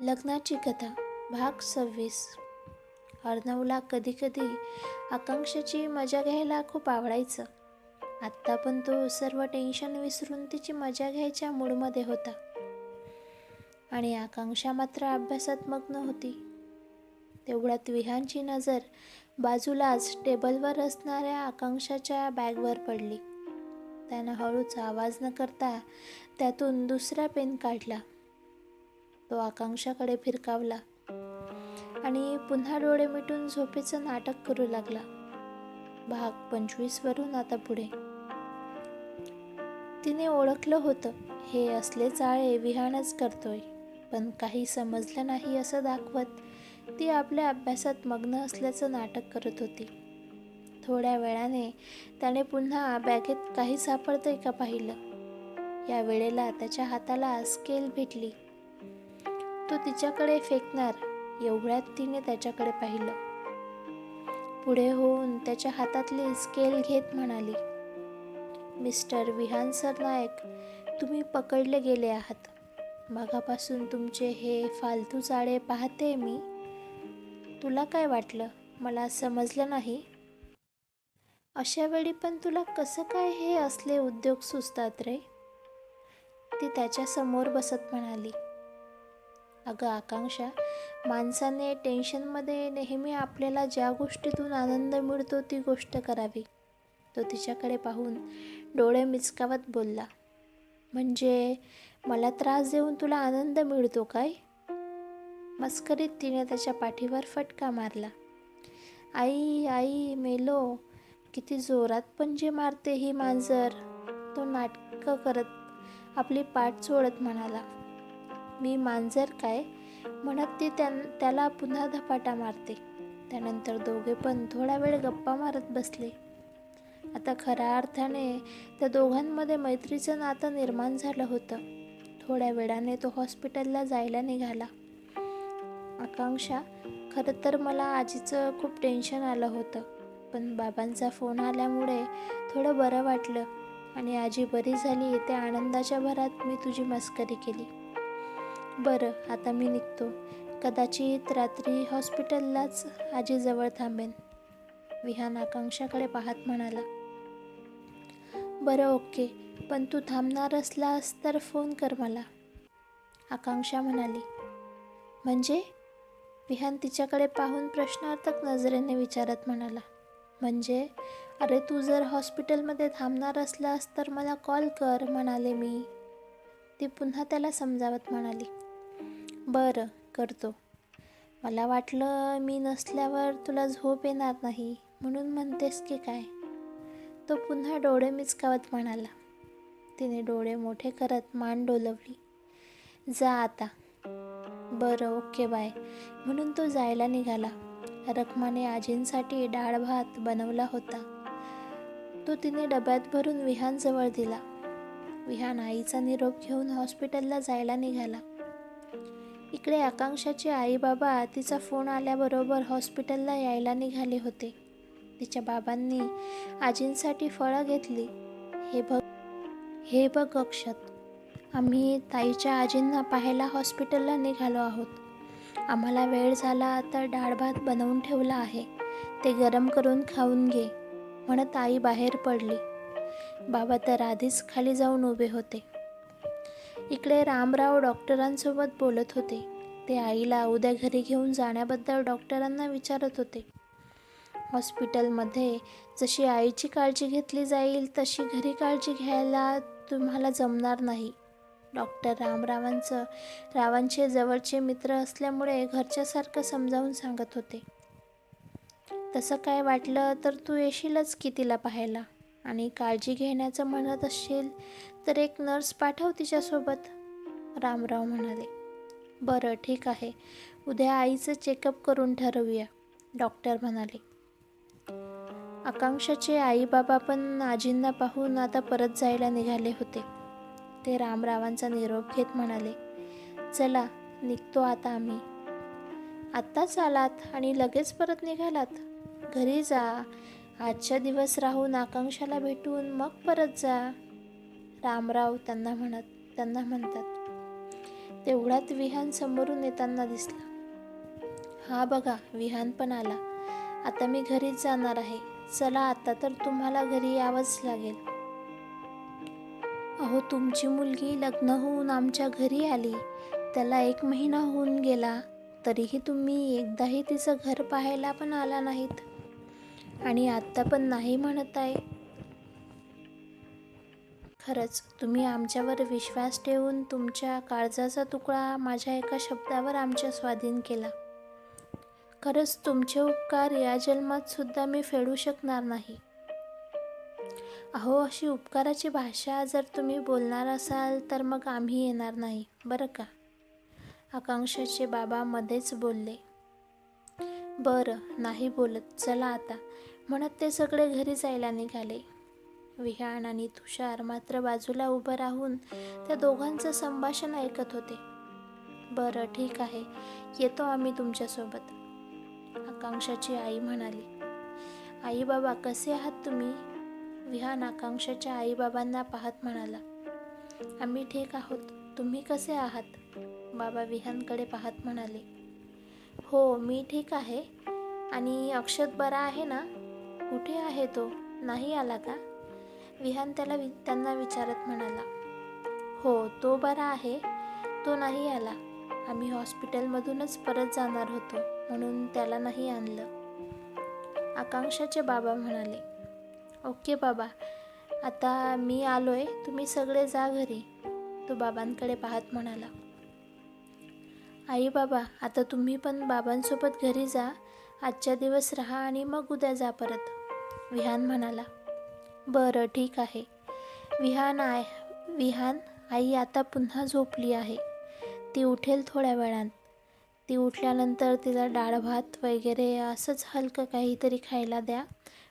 लग्नाची कथा भाग सव्वीस. अर्णवला कधीकधी आकांक्षाची मजा घ्यायला खूप आवडायचं. आत्ता पण तो सर्व टेन्शन विसरून तिची मजा घ्यायच्या मूडमध्ये होता. आणि आकांक्षा मात्र अभ्यासात मग्न होती. तेवढ्यात विहानची नजर बाजूलाच टेबलवर असणाऱ्या आकांक्षाच्या बॅगवर पडली. त्यानं हळूच आवाज न करता त्यातून दुसरा पेन काढला. तो आकांक्षाकडे फिरकावला आणि पुन्हा डोळे मिटून झोपेचं नाटक करू लागला. भाग पंचवीसवरून आता पुढे. तिने ओळखलं होतं हे असले चाळे विहानच करतोय पण काही समजलं नाही असं दाखवत ती आपल्या अभ्यासात मग्न असल्याचं नाटक करत होती. थोड्या वेळाने त्याने पुन्हा बॅगेत काही सापडतंय का पाहिलं? या वेळेला त्याच्या हाताला स्केल भेटली. तो तिच्याकडे फेकणार एवढ्यात तिने त्याच्याकडे पाहिलं. पुढे होऊन त्याच्या हातातली स्केल घेत म्हणाली मिस्टर विहान सरनायक तुम्ही पकडले गेले आहात. मगापासून तुमचे हे फालतू चाळे पाहते मी. तुला काय वाटलं? मला समजलं नाही. अशा वेळी पण तुला कसं काय हे असले उद्योग सुचतात रे? ती त्याच्यासमोर बसत म्हणाली अगं आकांक्षा माणसाने टेन्शनमध्ये नेहमी आपल्याला ज्या गोष्टीतून आनंद मिळतो ती गोष्ट करावी. तो तिच्याकडे पाहून डोळे मिचकावत बोलला म्हणजे मला त्रास देऊन तुला आनंद मिळतो काय? मस्करीत तिने त्याच्या पाठीवर फटका मारला आई आई मेलो किती जोरात पंजे मारते ही मांजर. तो नाटकं करत आपली पाठ सोडत म्हणाला मी मांजर काय? म्हणत ती त्या त्याला पुन्हा धपाटा मारते. त्यानंतर दोघे पण थोडा वेळ गप्पा मारत बसले. आता खऱ्या अर्थाने त्या दोघांमध्ये मैत्रीचं नातं निर्माण झालं होतं. थोड्या वेळाने तो हॉस्पिटलला जायला निघाला. आकांक्षा खरं तर मला आजीचं खूप टेन्शन आलं होतं. पण बाबांचा फोन आल्यामुळे थोडं बरं वाटलं आणि आजी बरी झाली त्या आनंदाच्या भरात मी तुझी मस्करी केली. बरं आता मी निघतो. कदाचित रात्री हॉस्पिटललाच आजीजवळ थांबेन. विहान आकांक्षाकडे पाहत म्हणाला. बरं ओके. पण तू थांबणार असलास तर फोन कर मला. आकांक्षा म्हणाली. म्हणजे? विहान तिच्याकडे पाहून प्रश्नार्थक नजरेने विचारत म्हणाला. म्हणजे? अरे तू जर हॉस्पिटलमध्ये थांबणार असलास तर मला कॉल कर म्हणाले मी. ती पुन्हा त्याला समजावत म्हणाली. बरं करतो. मला वाटलं मी नसल्यावर तुला झोप येणार नाही म्हणून म्हणतेस की काय? तो पुन्हा डोळे मिचकावत म्हणाला. तिने डोळे मोठे करत मान डोलवली. जा आता. बरं ओके बाय. म्हणून तो जायला निघाला. रखमाने आजींसाठी डाळ भात बनवला होता. तो तिने डब्यात भरून विहानजवळ दिला. विहान आईचा निरोप घेऊन हॉस्पिटलला जायला निघाला. इकडे आकांक्षाचे आई बाबा तिचा फोन आल्याबरोबर हॉस्पिटलला यायला निघाले होते. तिच्या बाबांनी आजींसाठी फळं घेतली. हे बघ हे बघ अक्षत. आम्ही ताईच्या आजींना पाहायला हॉस्पिटलला निघालो आहोत. आम्हाला वेळ झाला तर डाळ भात बनवून ठेवला आहे. ते गरम करून खाऊन घे म्हणत आई बाहेर पडली. बाबा तर आधीच खाली जाऊन उभे होते. इकडे रामराव डॉक्टरांसोबत बोलत होते. ते आईला उद्या घरी घेऊन जाण्याबद्दल डॉक्टरांना विचारत होते. हॉस्पिटलमध्ये जशी आईची काळजी घेतली जाईल तशी घरी काळजी घ्यायला तुम्हाला जमणार नाही. डॉक्टर रामरावांचं रावांचे जवळचे मित्र असल्यामुळे घरच्यासारखं समजावून सांगत होते. तसं काय वाटलं तर तू येशीलच की तिला पाहायला? आणि काळजी घेण्याचं म्हणत असशील तर एक नर्स पाठव तिच्यासोबत. रामराव म्हणाले बरं ठीक आहे. उद्या आईचं चेकअप करून ठरवूया. डॉक्टर म्हणाले आकांक्षाचे आई बाबा पण आजींना पाहून आता परत जायला निघाले होते. ते रामरावांचा निरोप घेत म्हणाले चला निघतो आता आम्ही. आत्ताच आलात आणि लगेच परत निघालात. घरी जा. आजच्या दिवस राहून आकांक्षाला भेटून मग परत जा. रामराव त्यांना म्हणत त्यांना म्हणतात तेवढ्यात विहान समोरून येताना दिसला. हा बघा विहान पण आला. आता मी घरीच जाणार आहे. चला आता तर तुम्हाला घरी यावंच लागेल. अहो तुमची मुलगी लग्न होऊन आमच्या घरी आली. त्याला एक महिना होऊन गेला. तरीही तुम्ही एकदाही तिचं घर पाहायला पण आला नाहीत. आणि आत्ता पण नाही म्हणत आहे. खरंच तुम्ही आमच्यावर विश्वास ठेवून तुमच्या काळजाचा तुकडा माझ्या एका शब्दावर आमच्या स्वाधीन केला. खरंच तुमचे उपकार या जन्मात सुद्धा मी फेडू शकणार नाही. अहो अशी उपकाराची भाषा जर तुम्ही बोलणार असाल तर मग आम्ही येणार नाही बरं का? आकांक्षाचे बाबा मध्येच बोलले. बरं नाही बोलत. चला आता. म्हणत ते सगळे घरी जायला निघाले. विहान आणि तुषार मात्र बाजूला उभं राहून त्या दोघांचं संभाषण ऐकत होते. बरं ठीक आहे. येतो आम्ही तुमच्यासोबत. आकांक्षाची आई म्हणाली. आई बाबा कसे आहात तुम्ही? विहान आकांक्षाच्या आईबाबांना पाहत म्हणाला. आम्ही ठीक आहोत. तुम्ही कसे आहात? बाबा विहानकडे पाहत म्हणाले. हो मी ठीक आहे. आणि अक्षत बरा आहे ना? कुठे आहे तो? नाही आला का? विहान त्याला वि त्यांना विचारत म्हणाला. हो तो बरा आहे. तो नाही आला. आम्ही हॉस्पिटलमधूनच परत जाणार होतो म्हणून त्याला नाही आणलं. आकांक्षाचे बाबा म्हणाले. ओके बाबा आता मी आलो आहे तुम्ही सगळे जा घरी. तो बाबांकडे पाहत म्हणाला. आई बाबा आता तुम्ही पण बाबांसोबत घरी जा. आजच्या दिवस राहा आणि मग उद्या जा परत विहान म्हणाला. बरं ठीक आहे. विहान आय विहान आई आता पुन्हा झोपली आहे. ती उठेल थोड्या वेळात ती उठल्यानंतर तिला डाळ भात वगैरे असंच हलकं काहीतरी खायला द्या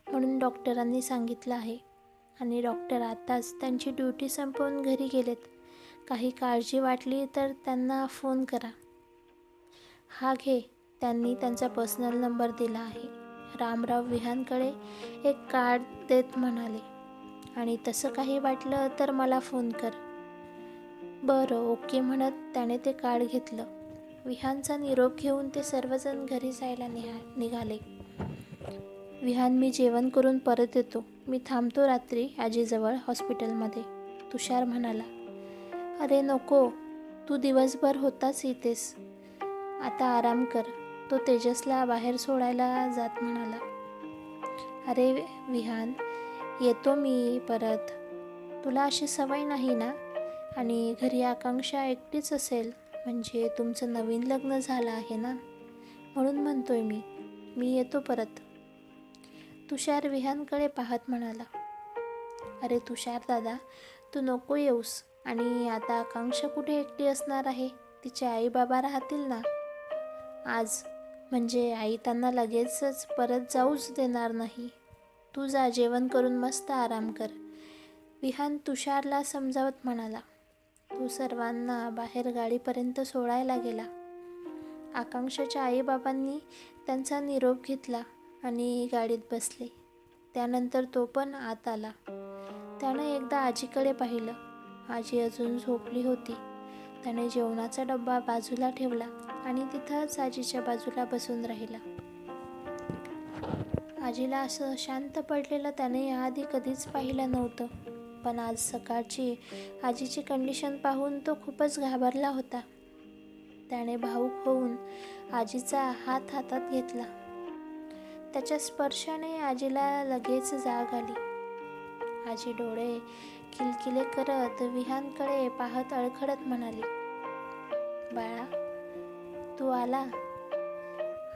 म्हणून डॉक्टरांनी सांगितलं आहे. आणि डॉक्टर आताच त्यांची ड्युटी संपवून घरी गेलेत. काही काळजी वाटली तर त्यांना फोन करा. हा घे. त्यांनी त्यांचा पर्सनल नंबर दिला आहे. रामराव विहानकडे एक कार्ड देत म्हणाले. आणि तसं काही वाटलं तर मला फोन कर. बरं ओके म्हणत त्याने ते कार्ड घेतलं. विहानचा निरोप घेऊन ते सर्वजण घरी जायला निहा निघाले. विहान मी जेवण करून परत येतो. मी थांबतो रात्री आजीजवळ हॉस्पिटलमध्ये तुषार म्हणाला. अरे नको. तू दिवसभर होताच इथेस. आता आराम कर. तो तेजसला बाहेर सोडायला जात म्हणाला. अरे विहान येतो मी परत. तुला अशी सवय नाही ना? आणि घरी आकांक्षा एकटीच असेल म्हणजे तुमचं नवीन लग्न झालं आहे ना? म्हणून म्हणतोय मी. मी येतो परत. तुषार विहानकडे पाहत म्हणाला. अरे तुषार दादा तू नको येऊस. आणि आता आकांक्षा कुठे एकटी असणार आहे? तिचे आई बाबा राहतील ना? आज. म्हणजे आई त्यांना लगेचच परत जाऊच देणार नाही. तू जा जेवण करून मस्त आराम कर. विहान तुषारला समजावत म्हणाला. तो सर्वांना बाहेर गाडीपर्यंत सोडायला गेला. आकांक्षाच्या आईबाबांनी त्यांचा निरोप घेतला आणि गाडीत बसले. त्यानंतर तो पण आत आला. त्यानं एकदा आजीकडे पाहिलं. आजी अजून झोपली होती. त्याने जेवणाचा डब्बा बाजूला ठेवला आणि तिथंच आजीच्या बाजूला बसून राहिला. आजीला असं शांत पडलेलं त्याने याआधी कधीच पाहिलं नव्हतं पण आज सकाळची आजीची कंडिशन पाहून तो खूपच घाबरला होता. त्याने भाऊक होऊन आजीचा हात हातात घेतला. त्याच्या स्पर्शाने आजीला लगेच जाग आली. आजी डोळे किलकिले करत विहानकडे पाहत अडखडत म्हणाली बाळा तू आला.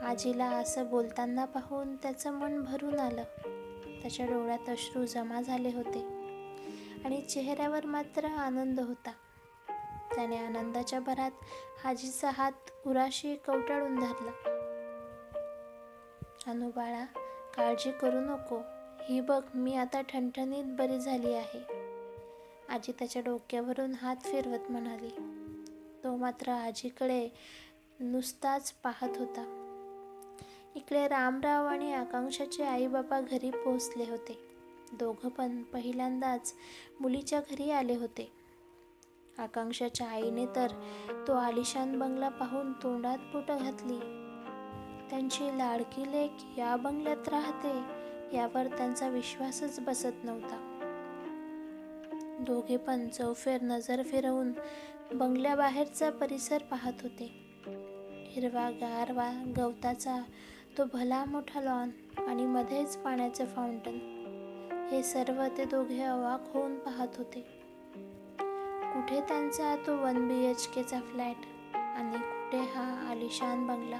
आजीला असं बोलताना पाहून त्याचं मन भरून आलं. त्याच्या डोळ्यात अश्रू जमा झाले होते आणि चेहऱ्यावर मात्र आनंद होता. त्याने आनंदाच्या भरात आजीचा हात उराशी कवटाळून धरला. अनु बाळा काळजी करू नको. ही बघ मी आता ठणठणीत बरी झाली आहे. आजी त्याच्या डोक्यावरून हात फिरवत म्हणाली. तो मात्र आजीकडे नुसताच पाहत होता. इकडे रामराव आणि आकांक्षाचे आईबाबा घरी पोहोचले होते. दोघं पण पहिल्यांदाच मुलीच्या घरी आले होते. आकांक्षाच्या आईने तर तो आलिशान बंगला पाहून तोंडात बोटं घातली. त्यांची लाडकी लेक या बंगल्यात राहते यावर त्यांचा विश्वासच बसत नव्हता. दोघे पण चौफेर नजर फिरवून बंगल्याबाहेरचा परिसर पाहत होते. हिरवा गारवा गवताचा तो भला मोठा लॉन आणि मध्येच पाण्याचं फाउंटन हे सर्व ते दोघे अवाक होऊन पाहत होते. कुठे त्यांचा तो वन बी एच केचा फ्लॅट आणि कुठे हा आलिशान बंगला?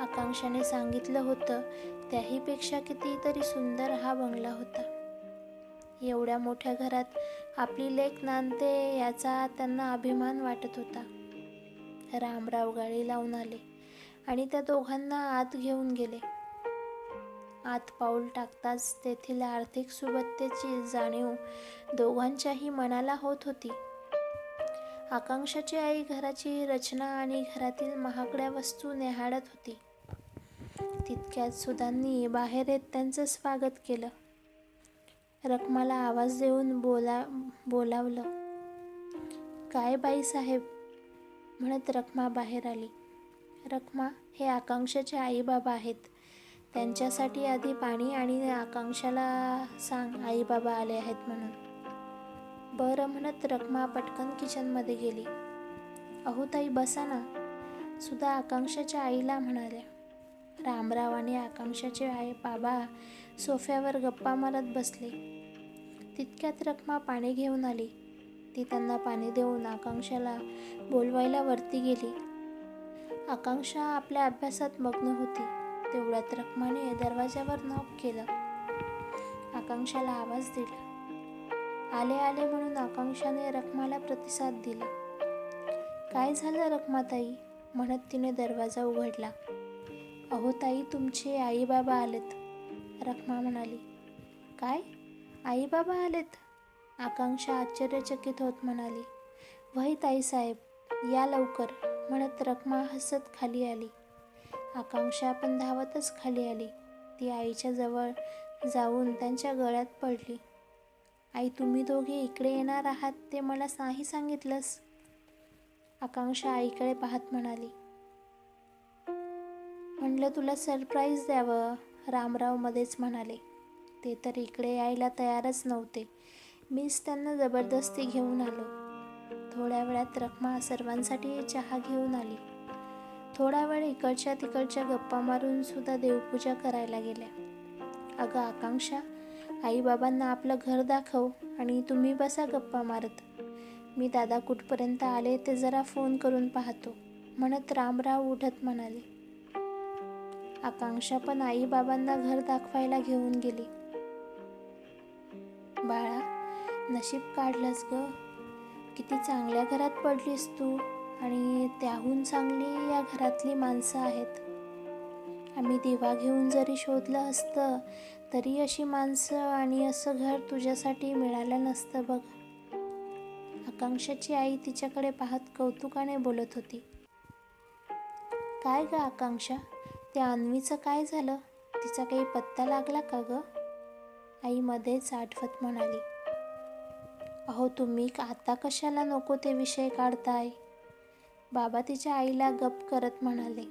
आकांक्षाने सांगितलं होतं त्याहीपेक्षा कितीतरी सुंदर हा बंगला होता. एवढ्या मोठ्या घरात आपली लेख नांदते याचा त्यांना अभिमान वाटत होता. रामराव गाडी लावून आले आणि त्या दोघांना आत घेऊन गेले. आत पाऊल टाकताच तेथील आर्थिक सुबत्तेची जाणीव दोघांच्याही मनाला होत होती. आकांक्षाची आई घराची रचना आणि घरातील महागड्या वस्तू नेहाळत होती. तितक्यात सुधांनी बाहेर येत त्यांचं स्वागत केलं. रखमाला आवाज देऊन बोला बोलावलं. काय बाई साहेब? म्हणत रखमा बाहेर आली. रखमा हे आकांक्षाचे आईबाबा आहेत. त्यांच्यासाठी आधी पाणी आणि आकांक्षाला सांग आईबाबा आले आहेत म्हणून. बरं म्हणत रखमा पटकन किचनमध्ये गेली. अहो ताई बसा ना. सुद्धा आकांक्षाच्या आईला म्हणाल्या. रामराव आणि आकांक्षाचे आई बाबा सोफ्यावर गप्पा मारत बसले. तितक्यात रखमा पाणी घेऊन आली. ती त्यांना पाणी देऊन आकांक्षाला बोलवायला वरती गेली. आकांक्षा आपल्या अभ्यासात मग्न होती. तेवढ्यात रखमाने दरवाजावर नॉक केलं. आकांक्षाला आवाज दिला. आले आले म्हणून आकांक्षाने रखमाला प्रतिसाद दिला. काय झालं रखमाताई? म्हणत तिने दरवाजा उघडला. अहो ताई तुमचे आईबाबा आलेत. रखमा म्हणाली काय? आईबाबा आलेत? आकांक्षा आश्चर्यचकित होत म्हणाली वही ताई साहेब या लवकर म्हणत रखमा हसत खाली आली. आकांक्षा पण धावतच खाली आली. ती आईच्या जवळ जाऊन त्यांच्या गळ्यात पडली. आई तुम्ही दोघे इकडे येणार आहात ते मला नाही सांगितलंस? आकांक्षा आईकडे पाहत म्हणाली म्हणलं तुला सरप्राईज द्यावं रामराव मध्येच म्हणाले. ते तर इकडे यायला तयारच नव्हते. मीच त्यांना जबरदस्ती घेऊन आलो. थोड्या वेळात रखमा सर्वांसाठी चहा घेऊन आली. थोडा वेळ इकडच्या तिकडच्या गप्पा मारून सुद्धा देवपूजा करायला गेल्या. अगं आकांक्षा आईबाबांना आपलं घर दाखव आणि तुम्ही बसा गप्पा मारत. मी दादा कुठपर्यंत आले ते जरा फोन करून पाहतो म्हणत रामराव उठत म्हणाले. आकांक्षा पण आईबाबांना घर दाखवायला घेऊन गेली. बाळा नशीब काढलंस ग. किती चांगल्या घरात पडलीस तू आणि त्याहून चांगली या घरातली माणसं आहेत. आम्ही दिवा घेऊन जरी शोधलं असतं तरी अशी माणसं आणि असं घर तुझ्यासाठी मिळालं नसतं बघ. आकांक्षाची आई तिच्याकडे पाहत कौतुकाने बोलत होती. काय ग आकांक्षा? त्या अन्वीचं काय झालं? तिचा काही पत्ता लागला का ग? आई मध्येच आठवत म्हणाली. अहो तुम्ही आता कशाला नको ते विषय काढताय? बाबा तिच्या आईला गप करत म्हणाले.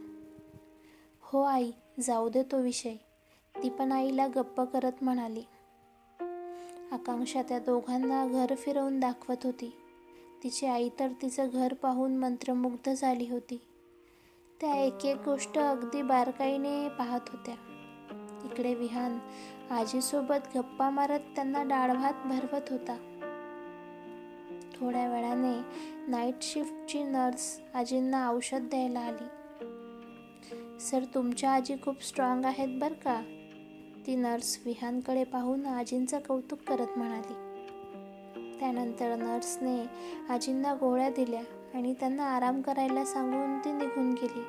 हो आई जाऊ दे तो विषय. ती पण आईला गप्प करत म्हणाली. आकांक्षा त्या दोघांना घर फिरवून दाखवत होती. तिची आई तर तिचं घर पाहून मंत्रमुग्ध झाली होती. त्या एक एक गोष्ट अगदी बारकाईने पाहत होत्या. इकडे विहान आजीसोबत गप्पा मारत त्यांना डाळ भात भरवत होता. थोड्या वेळाने नाईट शिफ्टची नर्स आजींना औषध द्यायला आली. सर तुमच्या आजी खूप स्ट्रॉंग आहेत बरं का? ती नर्स विहानकडे पाहून आजींचं कौतुक करत म्हणाली. त्यानंतर नर्सने आजींना गोळ्या दिल्या. आणि त्यांना आराम करायला सांगून ती निघून गेली.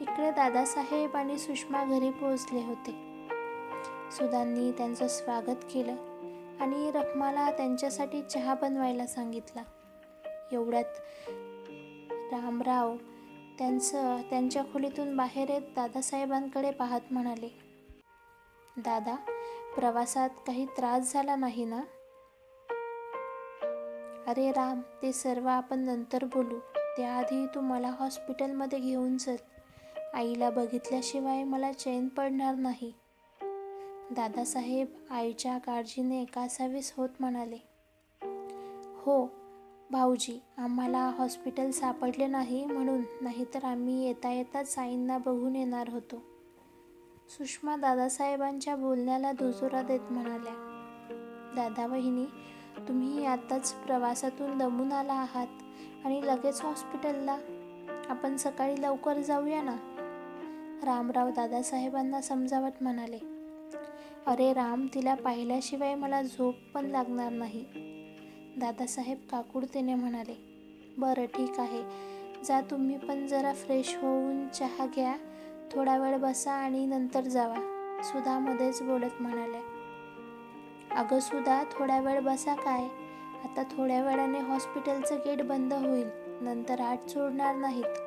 इकडे दादासाहेब आणि सुषमा घरी पोहोचले होते. सुदांनी त्यांचं स्वागत केलं आणि रखमाला त्यांच्यासाठी चहा बनवायला सांगितला. एवढ्यात रामराव त्यांचं त्यांच्या खोलीतून बाहेर येत दादासाहेबांकडे पाहत म्हणाले दादा प्रवासात काही त्रास झाला नाही ना? अरे राम ते सर्व आपण नंतर बोलू. त्याआधी तू मला हॉस्पिटलमध्ये घेऊन चल. आईला बघितल्याशिवाय मला चैन पडणार नाही. दादासाहेब आईच्या काळजीने कासावीस होत म्हणाले. हो भाऊजी आम्हाला हॉस्पिटल सापडले नाही म्हणून नाहीतर आम्ही येता येताच आईंना बघून येणार होतो. सुषमा दादासाहेबांच्या बोलण्याला दुजोरा देत म्हणाल्या. दादा वहिनी तुम्ही आताच प्रवासातून दमून आला आहात आणि लगेच हॉस्पिटलला. आपण सकाळी लवकर जाऊया ना? रामराव दादासाहेबांना समजावत म्हणाले. अरे राम तिला पाहिल्याशिवाय मला झोप पण लागणार नाही. दादासाहेब काकुडतेने म्हणाले. बरं ठीक आहे. जा तुम्ही पण जरा फ्रेश होऊन चहा घ्या. थोडा वेळ बसा आणि नंतर जावा. सुधा मध्येच बोलत म्हणाल्या. अगं सुद्धा थोडा वेळ बसा काय? आता थोड्या वेळाने हॉस्पिटलचं गेट बंद होईल नंतर आठ सोडणार नाहीत.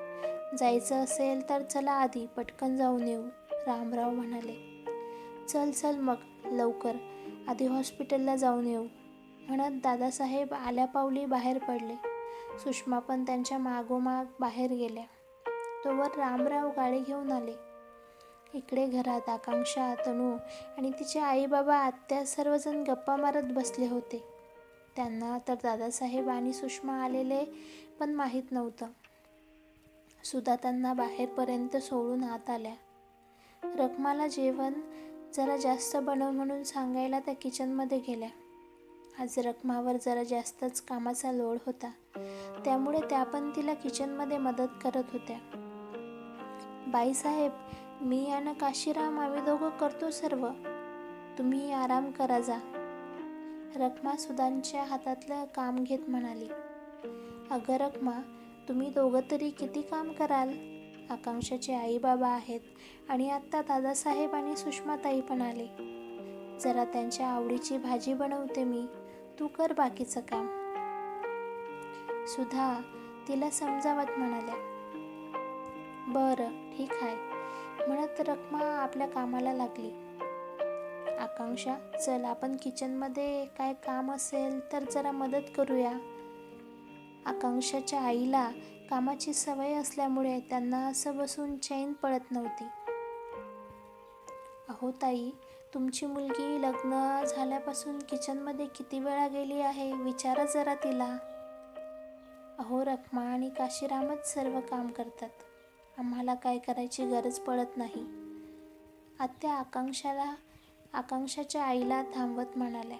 जायचं असेल तर चला आधी पटकन जाऊन येऊ रामराव म्हणाले. चल चल मग लवकर आधी हॉस्पिटलला जाऊन येऊ. म्हणत दादासाहेब आल्या पावली बाहेर पडले. सुषमा पण त्यांच्या मागोमाग बाहेर गेल्या. तोवर रामराव गाडी घेऊन आले. इकडे घरात आकांक्षा तनू आणि तिचे आई बाबा आत्या सर्वजण गप्पा मारत बसले होते. त्यांना तर दादासाहेब आणि सुषमा आलेले पण माहीत नव्हतं. सुद्धा त्यांना बाहेरपर्यंत सोडून आत आल्या. रखमाला जेवण जरा जास्त बनव म्हणून सांगायला त्या किचनमध्ये गेल्या. आज रखमावर जरा जास्तच कामाचा लोड होता. त्यामुळे त्या पण तिला किचनमध्ये मदत करत होत्या. बाईसाहेब मी आणि काशीराम आम्ही दोघं करतो सर्व. तुम्ही आराम करा जा. रखमा सुदानच्या हातातलं काम घेत म्हणाली. अगं रखमा तुम्ही दोघं तरी किती काम कराल? आकांक्षाचे आई बाबा आहेत आणि आत्ता दादासाहेब आणि सुषमाताई पण आले. जरा त्यांच्या आवडीची भाजी बनवते मी. तू कर बाकीचं काम. सुधा तिला समजावत म्हणाल्या. बरं ठीक आहे. म्हणत रखमा आपल्या कामाला लागली. आकांक्षा चल आपण किचनमध्ये काय काम असेल तर जरा मदत करूया. आकांक्षाच्या आईला कामाची सवय असल्यामुळे त्यांना असं बसून चैन पडत नव्हती. अहो ताई तुमची मुलगी लग्न झाल्यापासून किचनमध्ये किती वेळा गेली आहे? विचारा जरा तिला. अहो रखमा आणि काशीरामच सर्व काम करतात. आम्हाला काय करायची गरज पडत नाही. आत्या आकांक्षाला आकांक्षाच्या आईला थांबवत म्हणाल्या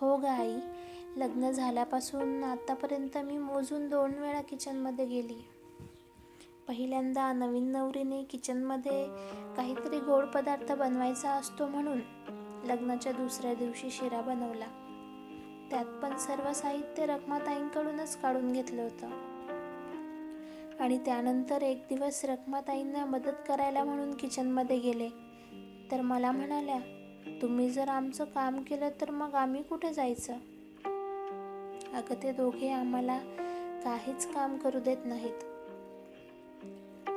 हो ग आई लग्न झाल्यापासून आतापर्यंत मी मोजून दोन वेळा किचनमध्ये गेली. पहिल्यांदा नवीन नवरीने किचनमध्ये काहीतरी गोड पदार्थ बनवायचा असतो म्हणून लग्नाच्या दुसऱ्या दिवशी शिरा बनवला. त्यात पण सर्व साहित्य रखमाताईंकडूनच काढून घेतलं होतं. आणि त्यानंतर एक दिवस रखमाताईंना मदत करायला म्हणून किचनमध्ये गेले. तर मला म्हणाल्या तुम्ही जर आमचं काम केलं तर मग आम्ही कुठे जायचं? अगं ते दोघे आम्हाला काहीच काम करू देत नाहीत.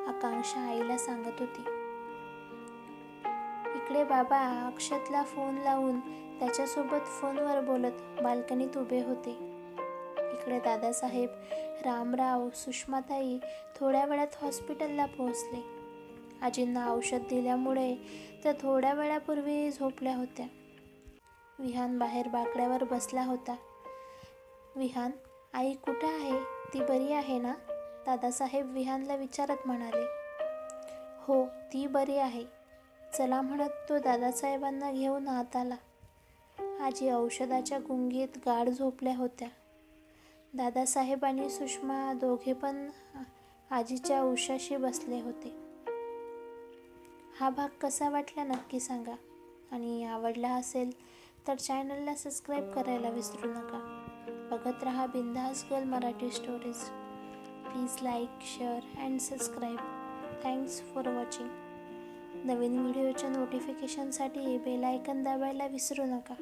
आकांक्षा आईला सांगत होती इकडे बाबा अक्षतला फोन लावून त्याच्यासोबत फोनवर बोलत बाल्कनीत उभे होते. इकडे दादासाहेब रामराव सुषमाताई थोड्या वेळात हॉस्पिटलला पोहोचले. आजींना औषध दिल्यामुळे त्या थोड्या वेळापूर्वी झोपल्या होत्या. विहान बाहेर बाकड्यावर बसला होता. विहान आई कुठे आहे? ती बरी आहे ना? दादासाहेब विहानला विचारत म्हणाले. हो ती बरी आहे. चला म्हणत तो दादासाहेबांना घेऊन आत आला. आजी औषधाच्या गुंगीत गाढ झोपल्या होत्या. दादासाहेब आणि सुषमा दोघे पण आजीच्या उशाशी बसले होते. हा भाग कसा वाटला नक्की सांगा. आणि आवडला असेल तर चॅनलला सबस्क्राईब करायला विसरू नका. बघत रहा Bindaas girl Marathi stories please like share and subscribe thanks for watching नवीन व्हिडिओच्या नोटिफिकेशनसाठी बेल आयकन दाबायला विसरू नका.